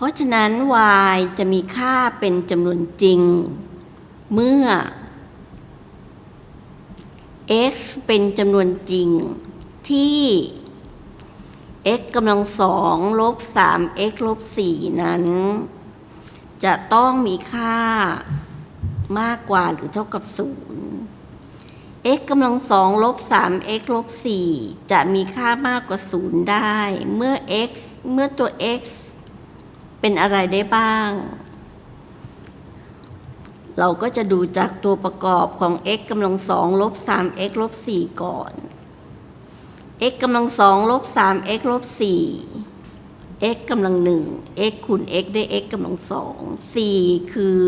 เพราะฉะนั้น y จะมีค่าเป็นจำนวนจริง เมื่อ x เป็นจำนวนจริงที่ x กำลังสองลบ 3x ลบ4นั้น จะต้องมีค่ามากกว่าหรือเท่ากับ0 x กำลังสองลบ 3x ลบ4จะมีค่ามากกว่า0ได้ เมื่อ x เมื่อตัว x เป็นอะไรได้บ้าง เราก็จะดูจากตัวประกอบของ x กำลังสองลบ 3x ลบ4ก่อน x กำลังสองลบ 3x ลบ4 x กำลังหนึ่ง x คูณ x ได้ x กำลังสอง4คือ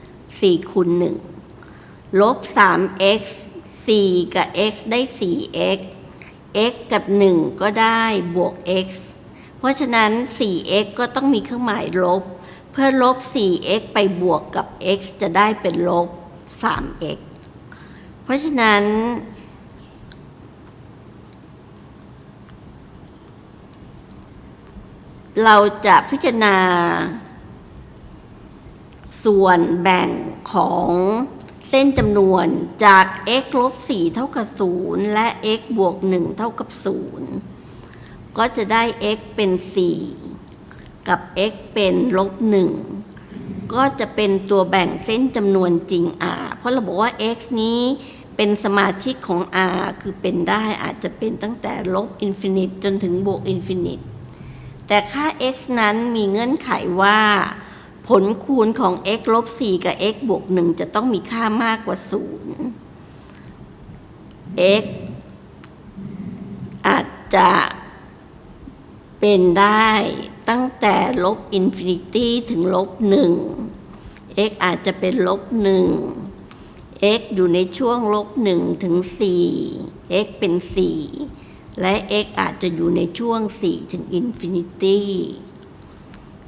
4 คูณ1ลบ 3x 4 กับ x ได้ 4x x กับ 1 ก็ได้บวก x เพราะฉะนั้น 4x ก็ต้องมีเครื่องหมายลบ เพื่อลบ 4x ไปบวกกับ x จะได้เป็นลบ 3x เพราะฉะนั้น เราจะพิจารณา ส่วนแบ่งของเส้นจำนวนจาก x ลบ 4 เท่ากับ 0 และ x บวก 1 เท่ากับ 0 ก็จะได้ x เป็น 4 กับ x เป็นลบ1ก็จะเป็นตัวแบ่งเส้นจำนวนจริง r เพราะเราบอกว่า x นี้เป็นสมาชิกของ r คือเป็นได้อาจจะเป็นตั้งแต่ลบอินฟินิตจนถึงบวกอินฟินิตแต่ค่า x นั้นมีเงื่อนไขว่า ผลคูณของ x ลบ 4 กับ x บวก 1 จะต้องมีค่ามากกว่า 0 x อาจจะ เป็นได้ตั้งแต่ลบอินฟินิตี้ถึงลบ1 x อาจจะเป็นลบ1 x อยู่ในช่วงลบ1ถึง4 x เป็น4และ x อาจจะอยู่ในช่วง 4 ถึงอินฟินิตี้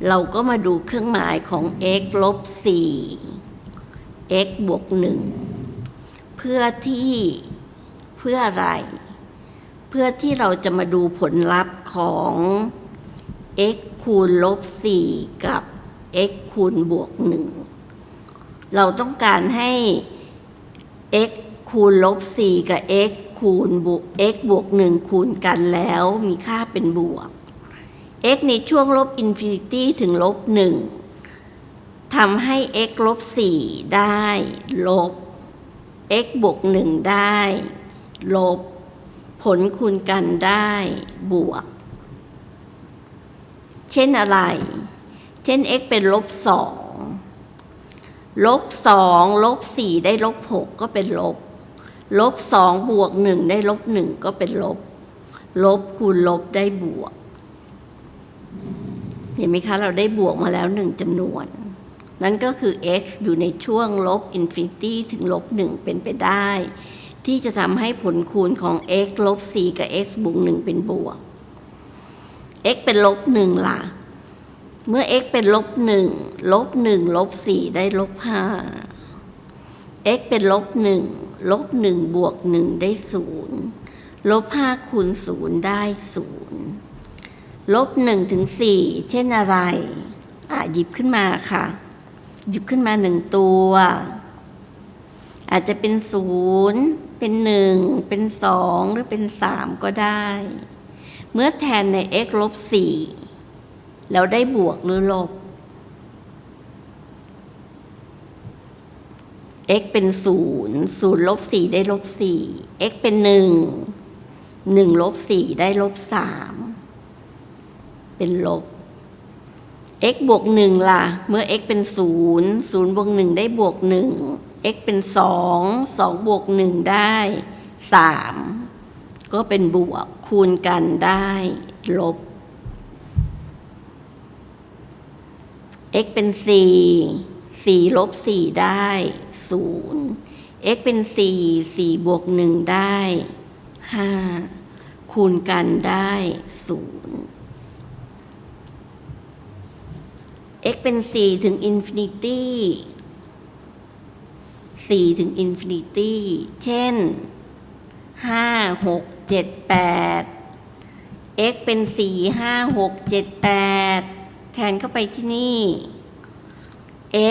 เราก็มาดูเครื่องหมายของ x ลบ 4 x บวก 1 เพื่อที่เพื่ออะไร เพื่อที่เราจะมาดูผลลัพธ์ของ x คูณลบ 4 กับ x คูณบวก 1 เราต้องการให้ x คูณลบ 4 กับ x คูณบวก x บวก 1 คูณกันแล้วมีค่าเป็นบวก x ในช่วงลบอินฟินิตี้ถึงลบ 1ทำให้ x ลบ 4 ได้ ลบ x บวก 1 ได้ ลบ ผลคูณกันได้บวก เช่นอะไร เช่น x เป็นลบ2ลบ2ลบ4ได้ลบ6ก็เป็นลบ ลบ2บวก1ได้ลบ1ก็เป็นลบ ลบคูณลบได้บวก เห็นไหมคะ เราได้บวกมาแล้วหนึ่งจำนวน นั่นก็คือ x อยู่ในช่วงลบอินฟินิตี้ถึงลบ1เป็นไปได้ ที่จะทำให้ผลคูณของ x ลบ4กับ x บวก1เป็นบวก x เป็นลบ1ล่ะ เมื่อ x เป็นลบ1ลบ1ลบ4ได้ลบ5 x เป็นลบ1ลบ1บวก1ได้0ลบ5คูณ0ได้0ลบ1ถึง4เช่นอะไร อะหยิบขึ้นมาค่ะ หยิบขึ้นมา 1 ตัว อาจจะเป็นศูนย์เป็นหนึ่งเป็นสองหรือเป็นสามก็ได้ เมื่อแทนใน x ลบสี่แล้วได้บวกหรือลบ x เป็นศูนย์ศูนย์ลบสี่ได้ลบสี่ x เป็นหนึ่งหนึ่งลบสี่ได้ลบสามเป็นลบ x บวกหนึ่งล่ะ เมื่อ x เป็นศูนย์ศูนย์บวกหนึ่งได้บวกหนึ่ง x เป็น 2 2 บวก 1 ได้ 3 ก็เป็นบวกคูณกันได้ลบ x เป็น 4 4 ลบ 4 ได้ 0 x เป็น 4 4 บวก 1 ได้ 5 คูณกันได้ 0 x เป็น 4 ถึงอินฟินิตี้ 4 ถึงอินฟินิตี้ เช่น 5 6 7 8 x เป็น 4 5 6 7 8 แทแทนเข้าไปที่นี่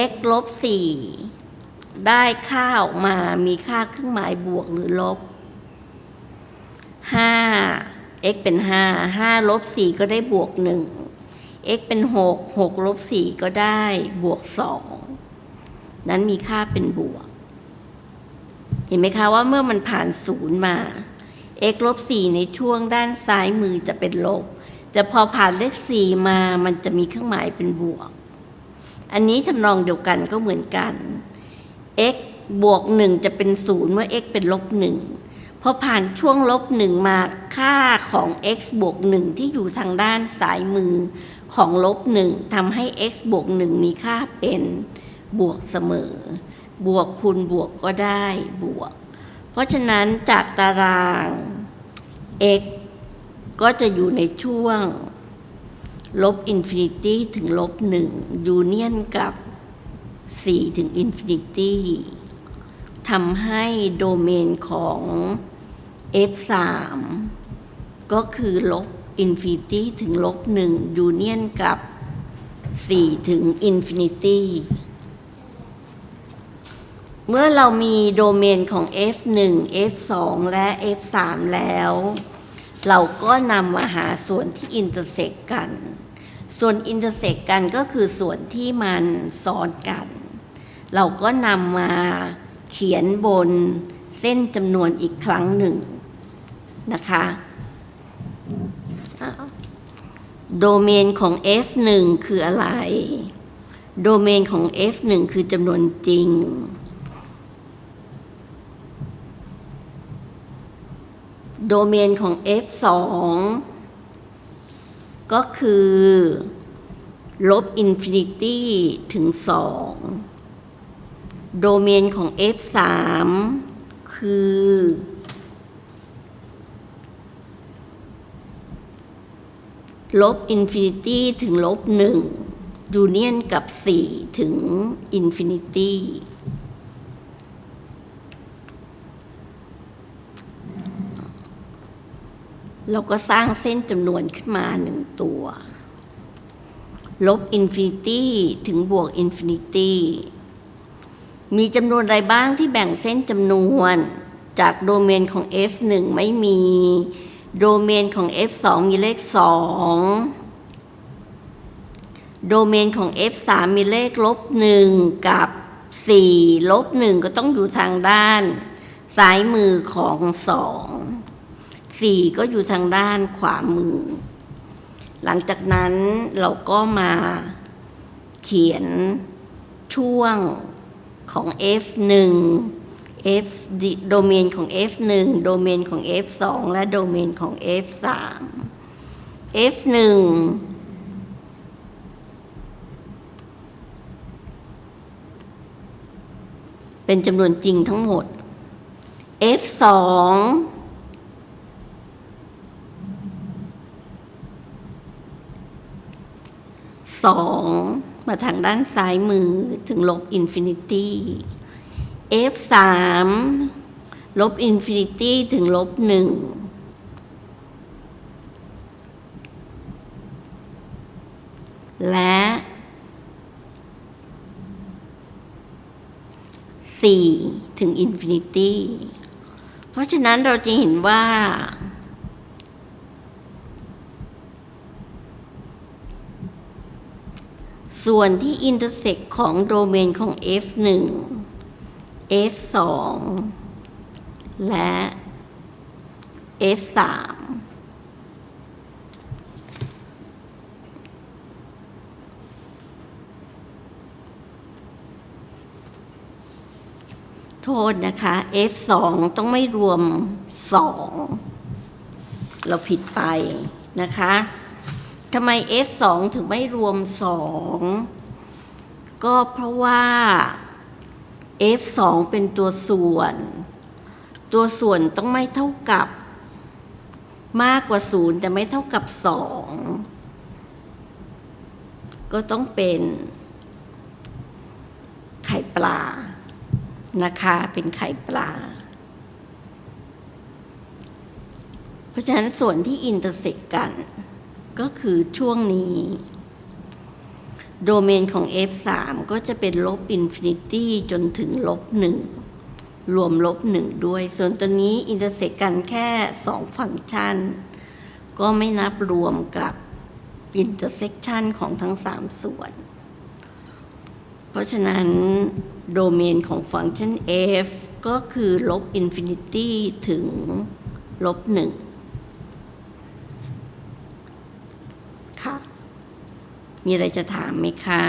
x ลบสี่ได้ค่าออกมามีค่าเครื่องหมายบวกหรือลบห้า x เป็นห้าห้าลบสี่ก็ได้บวกหนึ่ง x เป็นหกหกลบสี่ก็ได้บวกสองนั้นมีค่าเป็นบวก เห็นไหมคะว่าเมื่อมันผ่านศูนย์มา x ลบ4ในช่วงด้านซ้ายมือจะเป็นลบ แต่พอผ่านเลข 4 มามันจะมีเครื่องหมายเป็นบวก อันนี้ทำนองเดียวกันก็เหมือนกัน x บวก 1 จะเป็น 0 เมื่อ x เป็นลบ 1 พอผ่านช่วงลบ 1 มาค่าของ x บวก 1 ที่อยู่ทางด้านซ้ายมือของลบ 1ทำให้ x บวก 1 มีค่าเป็นบวกเสมอ บวกคูณบวกก็ได้บวก เพราะฉะนั้นจากตาราง x ก็จะอยู่ในช่วง ลบอินฟินิตี้ถึงลบหนึ่งยูเนียนกับ 4 ถึงอินฟินิตี้ทำให้โดเมนของ f3 ก็คือลบอินฟินิตี้ถึงลบหนึ่งยูเนียนกับ 4 ถึงอินฟินิตี้ เมื่อเรามีโดเมนของ f1 f2 และ f3 แล้ว เราก็นำมาหาส่วนที่อินเตอร์เซกกัน ส่วนอินเตอร์เซกกันก็คือส่วนที่มันซ้อนกัน เราก็นำมาเขียนบนเส้นจำนวนอีกครั้งหนึ่งนะคะโดเมนของ f1 คืออะไร โดเมนของ f1 คือจำนวนจริง โดเมนของ f2 ก็คือ ลบอินฟินิตี้ถึง 2 โดเมนของ f3 คือ ลบอินฟินิตี้ถึงลบ1ยูเนียนกับ 4 ถึงอินฟินิตี้ เราก็สร้างเส้นจำนวนขึ้นมาหนึ่งตัว ลบอินฟินิตี้ถึงบวกอินฟินิตี้มีจำนวนอะไรบ้างที่แบ่งเส้นจำนวนจากโดเมนของ f1 ไม่มี โดเมนของ f2 มีเลข 2 โดเมนของ f3 มีเลขลบ 1 กับ 4 ลบ 1 ก็ต้องอยู่ทางด้าน ซ้ายมือของ 2 สี่ก็อยู่ทางด้านขวามือ หลังจากนั้นเราก็มาเขียนช่วงของ f1 f โดเมนของ f1 โดเมนของ f2 และโดเมนของ f3 f1 เป็นจำนวนจริงทั้งหมด f2 สองมาทางด้านซ้ายมือถึงลบอินฟินิตี้ f สามลบอินฟินิตี้ถึงลบหนึ่งและสี่ถึงอินฟินิตี้ เพราะฉะนั้นเราจะเห็นว่า ส่วนที่อินเตอร์เซ็กของโดเมนของ f1 f2 และ f3 โทษนะคะ f2 ต้องไม่รวม 2 เราผิดไปนะคะ ทำไม F2 ถึงไม่รวม 2 ก็เพราะว่า F2 เป็นตัวส่วน ตัวส่วนต้องไม่เท่ากับมากกว่า 0 แต่ไม่เท่ากับ 2 ก็ต้องเป็นไข่ปลา นะคะ เป็นไข่ปลา เพราะฉะนั้นส่วนที่อินเตอร์เซกกัน ก็คือช่วงนี้ โดเมนของ f3 ก็จะเป็นลบอินฟินิตี้จนถึงลบหนึ่งรวมลบหนึ่งด้วย ส่วนตัวนี้อินเตอร์เซกกันแค่สองฟังก์ชัน ก็ไม่นับรวมกับอินเตอร์เซกชันของทั้งสามส่วน เพราะฉะนั้นโดเมนของฟังก์ชัน f ก็คือลบอินฟินิตี้ถึงลบหนึ่งค่ะ มีอะไรจะถามไหมคะ